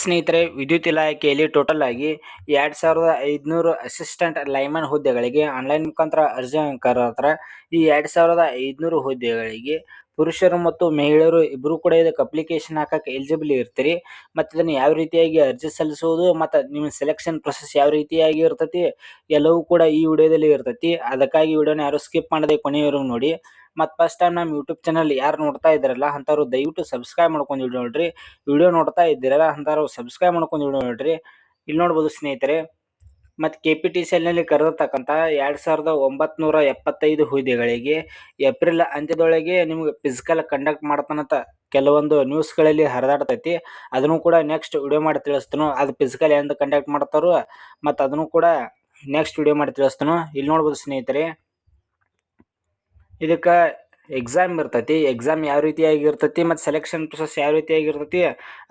ಸ್ನೇಹಿತರೆ, ವಿದ್ಯುತ್ ಇಲಾಖೆಯಲ್ಲಿ ಟೋಟಲ್ ಆಗಿ ಎರಡು ಸಾವಿರದ ಐದುನೂರು ಅಸಿಸ್ಟೆಂಟ್ ಲೈಮನ್ ಹುದ್ದೆಗಳಿಗೆ ಆನ್ಲೈನ್ ಮುಖಾಂತರ ಅರ್ಜಿ ಕರೆತಾರೆ ಈ ಎರಡು ಸಾವಿರದ ಐದುನೂರು ಹುದ್ದೆಗಳಿಗೆ ಪುರುಷರು ಮತ್ತು ಮಹಿಳೆಯರು ಇಬ್ಬರು ಕೂಡ ಇದಕ್ಕೆ ಅಪ್ಲಿಕೇಶನ್ ಹಾಕಕ್ಕೆ ಎಲಿಜಿಬಲ್ ಇರ್ತೀರಿ. ಮತ್ತು ಇದನ್ನು ಯಾವ ರೀತಿಯಾಗಿ ಅರ್ಜಿ ಸಲ್ಲಿಸುವುದು ಮತ್ತು ನಿಮ್ಮ ಸೆಲೆಕ್ಷನ್ ಪ್ರೊಸೆಸ್ ಯಾವ ರೀತಿಯಾಗಿ ಇರ್ತೈತಿ ಎಲ್ಲವೂ ಕೂಡ ಈ ವಿಡಿಯೋದಲ್ಲಿ ಇರ್ತೈತಿ. ಅದಕ್ಕಾಗಿ ವಿಡಿಯೋನ ಯಾರು ಸ್ಕಿಪ್ ಮಾಡದೆ ಕೊನೆಯವರೆಗೂ ನೋಡಿ. ಮತ್ತು ಫಸ್ಟ್ ಟೈಮ್ ನಮ್ಮ ಯೂಟ್ಯೂಬ್ ಚಾನಲ್ ಯಾರು ನೋಡ್ತಾ ಇದ್ದಾರಲ್ಲ ಅಂಥವ್ರು ದಯವಿಟ್ಟು ಸಬ್ಸ್ಕ್ರೈಬ್ ಮಾಡ್ಕೊಂಡು ವಿಡಿಯೋ ನೋಡ್ರಿ. ವಿಡಿಯೋ ನೋಡ್ತಾ ಇದ್ದೀರಲ್ಲ ಅಂಥವ್ರು ಸಬ್ಸ್ಕ್ರೈಬ್ ಮಾಡ್ಕೊಂಡು ವಿಡಿಯೋ ನೋಡ್ರಿ. ಇಲ್ಲಿ ನೋಡ್ಬೋದು ಸ್ನೇಹಿತರೆ, ಮತ್ತು ಕೆ ಪಿ ಟಿ ಸಿ ಎಲ್ನಲ್ಲಿ ಕರೆದಿರ್ತಕ್ಕಂಥ ಎರಡು ಸಾವಿರದ ಒಂಬತ್ನೂರ ಎಪ್ಪತ್ತೈದು ಹುದ್ದೆಗಳಿಗೆ ಏಪ್ರಿಲ್ ಅಂತ್ಯದೊಳಗೆ ನಿಮ್ಗೆ ಫಿಸಿಕಲ್ ಕಂಡಕ್ಟ್ ಮಾಡ್ತಾನಂತ ಕೆಲವೊಂದು ನ್ಯೂಸ್ಗಳಲ್ಲಿ ಹರಿದಾಡ್ತೈತಿ. ಅದನ್ನು ಕೂಡ ನೆಕ್ಸ್ಟ್ ವಿಡಿಯೋ ಮಾಡಿ ತಿಳಿಸ್ತಾನು. ಅದು ಫಿಸಿಕಲ್ ಎಂದು ಕಂಡಕ್ಟ್ ಮಾಡ್ತಾರೋ ಮತ್ತು ಅದನ್ನು ಕೂಡ ನೆಕ್ಸ್ಟ್ ವಿಡಿಯೋ ಮಾಡಿ ತಿಳಿಸ್ತಾನೋ. ಇಲ್ಲಿ ನೋಡ್ಬೋದು ಸ್ನೇಹಿತರೆ ಇದಕ್ಕೆ ಎಕ್ಸಾಮ್ ಇರ್ತೈತಿ ಎಕ್ಸಾಮ್ ಯಾವ ರೀತಿಯಾಗಿ ಇರ್ತೈತಿ ಮತ್ತು ಸೆಲೆಕ್ಷನ್ ಪ್ರೊಸೆಸ್ ಯಾವ ರೀತಿಯಾಗಿ ಇರ್ತೈತಿ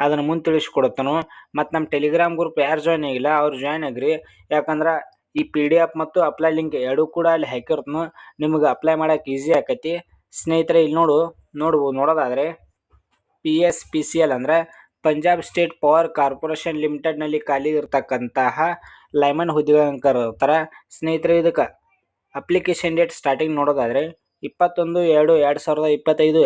ಅದನ್ನು ಮುಂದೆ ತಿಳಿಸ್ಕೊಡತ್ತನು. ಮತ್ತು ನಮ್ಮ ಟೆಲಿಗ್ರಾಮ್ ಗ್ರೂಪ್ ಯಾರು ಜಾಯ್ನ್ ಆಗಿಲ್ಲ, ಅವ್ರು ಜಾಯ್ನ್ ಆಗ್ರಿ. ಯಾಕಂದ್ರೆ ಈ ಪಿ ಡಿ ಎಫ್ ಮತ್ತು ಅಪ್ಲೈ ಲಿಂಕ್ ಎರಡೂ ಕೂಡ ಅಲ್ಲಿ ಹಾಕಿರ್ತನು. ನಿಮ್ಗೆ ಅಪ್ಲೈ ಮಾಡೋಕೆ ಈಸಿ ಆಕೈತಿ. ಸ್ನೇಹಿತರೆ ಇಲ್ಲಿ ನೋಡು ನೋಡ್ಬೋದು ನೋಡೋದಾದರೆ P S P C L ಅಂದರೆ ಪಂಜಾಬ್ ಸ್ಟೇಟ್ ಪವರ್ ಕಾರ್ಪೊರೇಷನ್ ಲಿಮಿಟೆಡ್ನಲ್ಲಿ ಖಾಲಿ ಇರತಕ್ಕಂತಹ ಲೈಮನ್ ಹುದ್ದೆಗಳನ್ನು ಸ್ನೇಹಿತರೆ, ಇದಕ್ಕೆ ಅಪ್ಲಿಕೇಶನ್ ಡೇಟ್ ಸ್ಟಾರ್ಟಿಂಗ್ ನೋಡೋದಾದರೆ ಇಪ್ಪತ್ತೊಂದು, ಎರಡು ಎರಡು ಸಾವಿರದ ಇಪ್ಪತ್ತೈದು.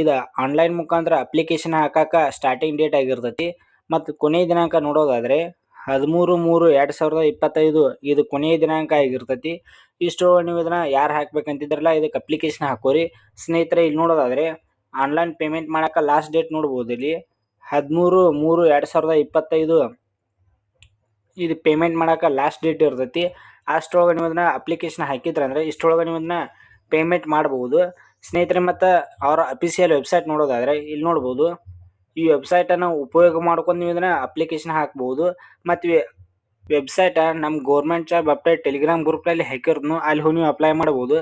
ಇದು ಆನ್ಲೈನ್ ಮುಖಾಂತರ ಅಪ್ಲಿಕೇಶನ್ ಹಾಕಕ್ಕೆ ಸ್ಟಾರ್ಟಿಂಗ್ ಡೇಟ್ ಆಗಿರ್ತೈತಿ. ಮತ್ತು ಕೊನೆಯ ದಿನಾಂಕ ನೋಡೋದಾದರೆ, ಹದಿಮೂರು, ಮೂರು, ಎರಡು ಸಾವಿರದ ಇಪ್ಪತ್ತೈದು ಇದು ಕೊನೆಯ ದಿನಾಂಕ ಆಗಿರ್ತೈತಿ. ಇಷ್ಟು ನೀವು ಇದನ್ನು ಯಾರು ಹಾಕ್ಬೇಕಂತಿದ್ರಲ್ಲ ಇದಕ್ಕೆ ಅಪ್ಲಿಕೇಶನ್ ಹಾಕೋರಿ. ಸ್ನೇಹಿತರೆ ಇಲ್ಲಿ ನೋಡೋದಾದರೆ ಆನ್ಲೈನ್ ಪೇಮೆಂಟ್ ಮಾಡೋಕೆ ಲಾಸ್ಟ್ ಡೇಟ್ ನೋಡ್ಬೋದು ಇಲ್ಲಿ. ಹದಿಮೂರು, ಮೂರು, ಎರಡು ಸಾವಿರದ ಇಪ್ಪತ್ತೈದು ಇದು ಪೇಮೆಂಟ್ ಮಾಡೋಕೆ ಲಾಸ್ಟ್ ಡೇಟ್ ಇರ್ತೈತಿ. ಅಷ್ಟರೊಳಗೆ ನೀವು ಅದನ್ನ ಅಪ್ಲಿಕೇಶನ್ ಹಾಕಿದ್ರಂದ್ರೆ ಇಷ್ಟರೊಳಗೆ ನೀವು ಅದನ್ನ ಪೇಮೆಂಟ್ ಮಾಡಬಹುದು ಸ್ನೇಹಿತರೆ, ಮತ್ತು ಅವರ ಅಫಿಷಿಯಲ್ ವೆಬ್ಸೈಟ್ ನೋಡೋದಾದರೆ ಇಲ್ಲಿ ನೋಡ್ಬೋದು. ಈ ವೆಬ್ಸೈಟನ್ನು ಉಪಯೋಗ ಮಾಡ್ಕೊಂಡು ನೀವು ಇದನ್ನು ಅಪ್ಲಿಕೇಶನ್ ಹಾಕ್ಬೋದು. ಮತ್ತು ವೆಬ್ಸೈಟ ನಮ್ಮ ಗೌರ್ಮೆಂಟ್ ಜಾಬ್ ಅಪ್ಡೇಟ್ ಟೆಲಿಗ್ರಾಮ್ ಗ್ರೂಪ್ನಲ್ಲಿ ಹಾಕಿರೋದ್ನು ಅಲ್ಲಿ ಹೋಗಿ ನೀವು ಅಪ್ಲೈ ಮಾಡ್ಬೋದು.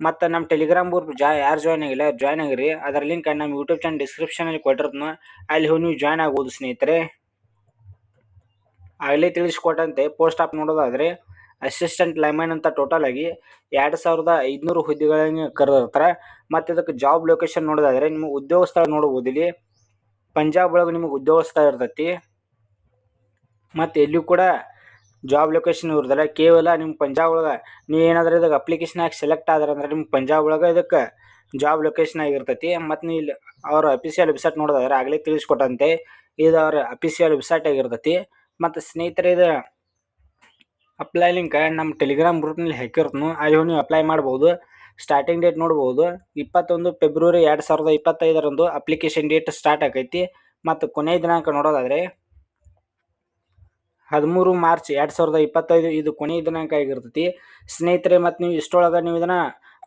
ಮತ್ತು ನಮ್ಮ ಟೆಲಿಗ್ರಾಮ್ ಗ್ರೂಪ್ ಜಾ, ಯಾರು ಜಾಯ್ನ್ ಆಗಿಲ್ಲ ಜಾಯ್ನ್ ಆಗಿರಿ, ಅದರ ಲಿಂಕ್ ನಮ್ಮ ಯೂಟ್ಯೂಬ್ ಚಾನಲ್ ಡಿಸ್ಕ್ರಿಪ್ಷನಲ್ಲಿ ಕೊಟ್ಟಿರೋದ್ನು ಅಲ್ಲಿ ಹೋಗಿ ನೀವು ಜಾಯ್ನ್ ಆಗ್ಬೋದು ಸ್ನೇಹಿತರೆ. ಆಗಲೇ ತಿಳಿಸ್ಕೊಟ್ಟಂತೆ ಪೋಸ್ಟ್ ಆಫ್ ನೋಡೋದಾದರೆ ಅಸಿಸ್ಟೆಂಟ್ ಲೈಮನ್ ಅಂತ ಟೋಟಲ್ ಆಗಿ ಎರಡು ಸಾವಿರದ ಐದುನೂರು ಹುದ್ದೆಗಳನ್ನು ಕರೆದಿರ್ತಾರೆ. ಮತ್ತು ಇದಕ್ಕೆ ಜಾಬ್ ಲೊಕೇಶನ್ ನೋಡೋದಾದ್ರೆ ನಿಮ್ಮ ಉದ್ಯೋಗ ಸ್ಥಳ ನೋಡ್ಬೋದು ಇಲ್ಲಿ. ಪಂಜಾಬ್ ಒಳಗೆ ನಿಮಗೆ ಉದ್ಯೋಗ ಸ್ಥಳ ಇರ್ತೈತಿ. ಮತ್ತು ಎಲ್ಲಿಯೂ ಕೂಡ ಜಾಬ್ ಲೊಕೇಶನ್ ಇರೋದಿಲ್ಲ. ಕೇವಲ ನಿಮ್ಮ ಪಂಜಾಬ್ ಒಳಗೆ ನೀವು ಏನಾದರೂ ಇದಕ್ಕೆ ಅಪ್ಲಿಕೇಶನ್ ಹಾಕಿ ಸೆಲೆಕ್ಟ್ ಆದ್ರೆ ಅಂದ್ರೆ ನಿಮ್ಮ ಪಂಜಾಬ್ ಒಳಗೆ ಇದಕ್ಕೆ ಜಾಬ್ ಲೊಕೇಶನ್ ಆಗಿರ್ತೈತಿ. ಮತ್ತು ನೀವು ಇಲ್ಲಿ ಅವ್ರ ಅಫಿಷಿಯಲ್ ವೆಬ್ಸೈಟ್ ನೋಡೋದಾದ್ರೆ ಆಗಲೇ ತಿಳಿಸ್ಕೊಟ್ಟಂತೆ. ಇದು ಅವ್ರ ಅಫಿಷಿಯಲ್ ವೆಬ್ಸೈಟ್ ಆಗಿರ್ತೈತಿ. ಮತ್ತು ಸ್ನೇಹಿತರೆ, ಇದು ಅಪ್ಲೈ ಲಿಂಕ್ ನಮ್ಮ ಟೆಲಿಗ್ರಾಮ್ ಗ್ರೂಪ್ನಲ್ಲಿ ಹಾಕಿರ್ತನು ಅಲ್ಲಿ ನೀವು ಅಪ್ಲೈ ಮಾಡ್ಬೋದು. ಸ್ಟಾರ್ಟಿಂಗ್ ಡೇಟ್ ನೋಡ್ಬೋದು. ಇಪ್ಪತ್ತೊಂದು ಫೆಬ್ರವರಿ ಎರಡು ಸಾವಿರದ ಇಪ್ಪತ್ತೈದರಂದು ಅಪ್ಲಿಕೇಶನ್ ಡೇಟ್ ಸ್ಟಾರ್ಟ್ ಆಗೈತಿ. ಮತ್ತು ಕೊನೆಯ ದಿನಾಂಕ ನೋಡೋದಾದರೆ, ಹದಿಮೂರು ಮಾರ್ಚ್ ಎರಡು ಸಾವಿರದ ಇಪ್ಪತ್ತೈದು ಇದು ಕೊನೆಯ ದಿನಾಂಕ ಆಗಿರ್ತೈತಿ. ಸ್ನೇಹಿತರೆ, ಮತ್ತು ನೀವು ಇಷ್ಟೊಳಗೆ ನೀವು ಇದನ್ನು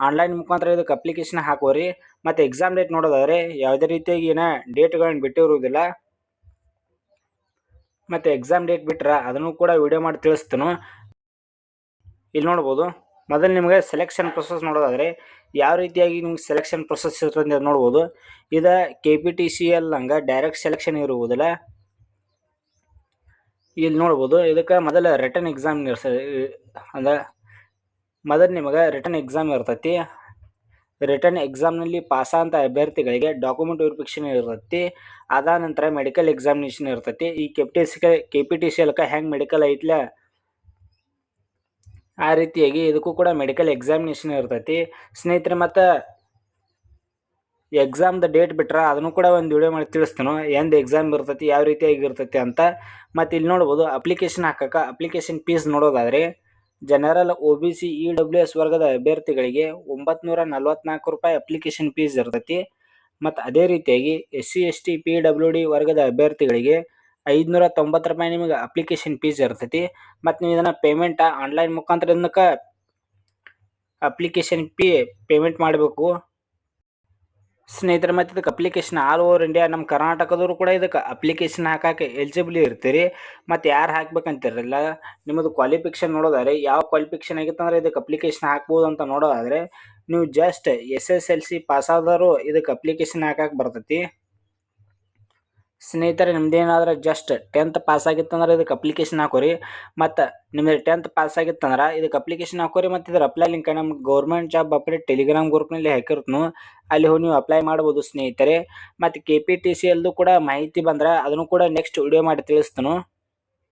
ಆನ್ಲೈನ್ ಮುಖಾಂತರ ಇದಕ್ಕೆ ಅಪ್ಲಿಕೇಶನ್ ಹಾಕೋರಿ ಮತ್ತು ಎಕ್ಸಾಮ್ ಡೇಟ್ ನೋಡೋದಾದರೆ, ಯಾವುದೇ ರೀತಿಯಾಗಿ ಏನೋ ಡೇಟ್ಗಳನ್ನು ಬಿಟ್ಟಿರುವುದಿಲ್ಲ. ಮತ್ತು ಎಕ್ಸಾಮ್ ಡೇಟ್ ಬಿಟ್ರೆ ಅದನ್ನು ಕೂಡ ವಿಡಿಯೋ ಮಾಡಿ ತಿಳಿಸ್ತಾನು. ಇಲ್ಲಿ ನೋಡ್ಬೋದು, ಮೊದಲು ನಿಮಗೆ ಸೆಲೆಕ್ಷನ್ ಪ್ರೊಸೆಸ್ ನೋಡೋದಾದರೆ ಯಾವ ರೀತಿಯಾಗಿ ನಿಮ್ಗೆ ಸೆಲೆಕ್ಷನ್ ಪ್ರೊಸೆಸ್ ಇರ್ತದೆ ಅಂತ ನೋಡ್ಬೋದು. ಇದು K P T C L ಹಂಗೆ ಡೈರೆಕ್ಟ್ ಸೆಲೆಕ್ಷನ್ ಇರುವುದಿಲ್ಲ. ಇಲ್ಲಿ ನೋಡ್ಬೋದು, ಇದಕ್ಕೆ ಮೊದಲ ರಿಟರ್ನ್ ಎಕ್ಸಾಮ್ ಇರ್ಸ ಅಂದ್ರೆ ಮೊದಲು ನಿಮಗೆ ರಿಟರ್ನ್ ಎಕ್ಸಾಮ್ ಇರ್ತೈತಿ. ರಿಟರ್ನ್ ಎಕ್ಸಾಮ್ನಲ್ಲಿ ಪಾಸಾದಂಥ ಅಭ್ಯರ್ಥಿಗಳಿಗೆ ಡಾಕ್ಯುಮೆಂಟ್ ವೆರಿಫಿಕೇಷನ್ ಇರ್ತೈತಿ ಅದಾದ ನಂತರ ಮೆಡಿಕಲ್ ಎಕ್ಸಾಮಿನೇಷನ್ ಇರ್ತೈತಿ ಈ K P T C K P T C ಎಲ್ಕ ಹೆಂಗೆ ಮೆಡಿಕಲ್ ಐತ್ಲ? ಆ ರೀತಿಯಾಗಿ ಇದಕ್ಕೂ ಕೂಡ ಮೆಡಿಕಲ್ ಎಕ್ಸಾಮಿನೇಷನ್ ಇರ್ತೈತಿ. ಸ್ನೇಹಿತರೆ, ಮತ್ತು ಎಕ್ಸಾಮ್ದ ಡೇಟ್ ಬಿಟ್ರೆ ಅದನ್ನು ಕೂಡ ಒಂದು ವಿಡಿಯೋ ಮಾಡಿ ತಿಳಿಸ್ತಾನು, ಎಂದು ಎಕ್ಸಾಮ್ ಇರ್ತೈತಿ, ಯಾವ ರೀತಿಯಾಗಿ ಇರ್ತೈತಿ ಅಂತ. ಮತ್ತು ಇಲ್ಲಿ ನೋಡ್ಬೋದು ಅಪ್ಲಿಕೇಶನ್ ಹಾಕಕ್ಕೆ ಅಪ್ಲಿಕೇಶನ್ ಫೀಸ್ ನೋಡೋದಾದರೆ ಜನರಲ್ ಒಬಿಸಿ ಡಬ್ಲ್ಯೂ ಎಸ್ ವರ್ಗದ ಅಭ್ಯರ್ಥಿಗಳಿಗೆ ಒಂಬತ್ನೂರ ನಲ್ವತ್ನಾಲ್ಕು ರೂಪಾಯಿ ಅಪ್ಲಿಕೇಶನ್ ಫೀಸ್ ಇರ್ತೈತಿ. ಮತ್ತು ಅದೇ ರೀತಿಯಾಗಿ S C S T P W D ವರ್ಗದ ಅಭ್ಯರ್ಥಿಗಳಿಗೆ ಐದುನೂರ ತೊಂಬತ್ತು ರೂಪಾಯಿ ನಿಮಗೆ ಅಪ್ಲಿಕೇಶನ್ ಫೀಸ್ ಇರ್ತೈತಿ. ಮತ್ತು ನೀವು ಇದನ್ನು ಪೇಮೆಂಟ ಆನ್ಲೈನ್ ಮುಖಾಂತರ ಅಪ್ಲಿಕೇಶನ್ ಫೀ ಪೇಮೆಂಟ್ ಮಾಡಬೇಕು. ಸ್ನೇಹಿತರೆ, ಮತ್ತು ಇದಕ್ಕೆ ಅಪ್ಲಿಕೇಶನ್ ಆಲ್ ಓವರ್ ಇಂಡಿಯಾ ನಮ್ಮ ಕರ್ನಾಟಕದವರು ಕೂಡ ಇದಕ್ಕೆ ಅಪ್ಲಿಕೇಶನ್ ಹಾಕಕ್ಕೆ ಎಲಿಜಿಬಲ್ ಇರ್ತೀರಿ. ಮತ್ತು ಯಾರು ಹಾಕ್ಬೇಕಂತಿರಲ್ಲ, ನಿಮ್ಮದು ಕ್ವಾಲಿಫಿಕೇಷನ್ ನೋಡೋದಾದ್ರೆ, ಯಾವ ಕ್ವಾಲಿಫಿಕೇಷನ್ ಆಗಿತ್ತಂದ್ರೆ ಇದಕ್ಕೆ ಅಪ್ಲಿಕೇಶನ್ ಹಾಕ್ಬೋದು ಅಂತ ನೋಡೋದಾದರೆ, ನೀವು just S S L C ಪಾಸಾದವರು ಇದಕ್ಕೆ ಅಪ್ಲಿಕೇಶನ್ ಹಾಕಕ್ಕೆ ಬರ್ತೈತಿ. ಸ್ನೇಹಿತರೆ, ನಿಮ್ದೇನಾದ್ರೆ ಜಸ್ಟ್ ಟೆಂತ್ ಪಾಸ್ ಆಗಿತ್ತಂದ್ರೆ ಇದಕ್ಕೆ ಅಪ್ಲಿಕೇಶನ್ ಹಾಕೋರಿ. ಮತ್ತು ನಿಮಗೆ ಟೆಂತ್ ಪಾಸ್ ಆಗಿತ್ತಂದ್ರೆ ಇದಕ್ಕೆ ಅಪ್ಲಿಕೇಶನ್ ಹಾಕೋರಿ. ಮತ್ತು ಇದ್ರ ಅಪ್ಲೈ ಲಿಂಕ್ ನಮ್ಮ ಗೌರ್ಮೆಂಟ್ ಜಾಬ್ ಅಪ್ಡೇಟ್ ಟೆಲಿಗ್ರಾಮ್ ಗ್ರೂಪ್ನಲ್ಲಿ ಹಾಕಿರ್ತನು. ಅಲ್ಲಿ ಹೋಗಿ ನೀವು ಅಪ್ಲೈ ಮಾಡ್ಬೋದು ಸ್ನೇಹಿತರೆ. ಮತ್ತು ಕೆ ಪಿ ಕೂಡ ಮಾಹಿತಿ ಬಂದ್ರೆ ಅದನ್ನು ಕೂಡ ನೆಕ್ಸ್ಟ್ ವಿಡಿಯೋ ಮಾಡಿ ತಿಳಿಸ್ತನು.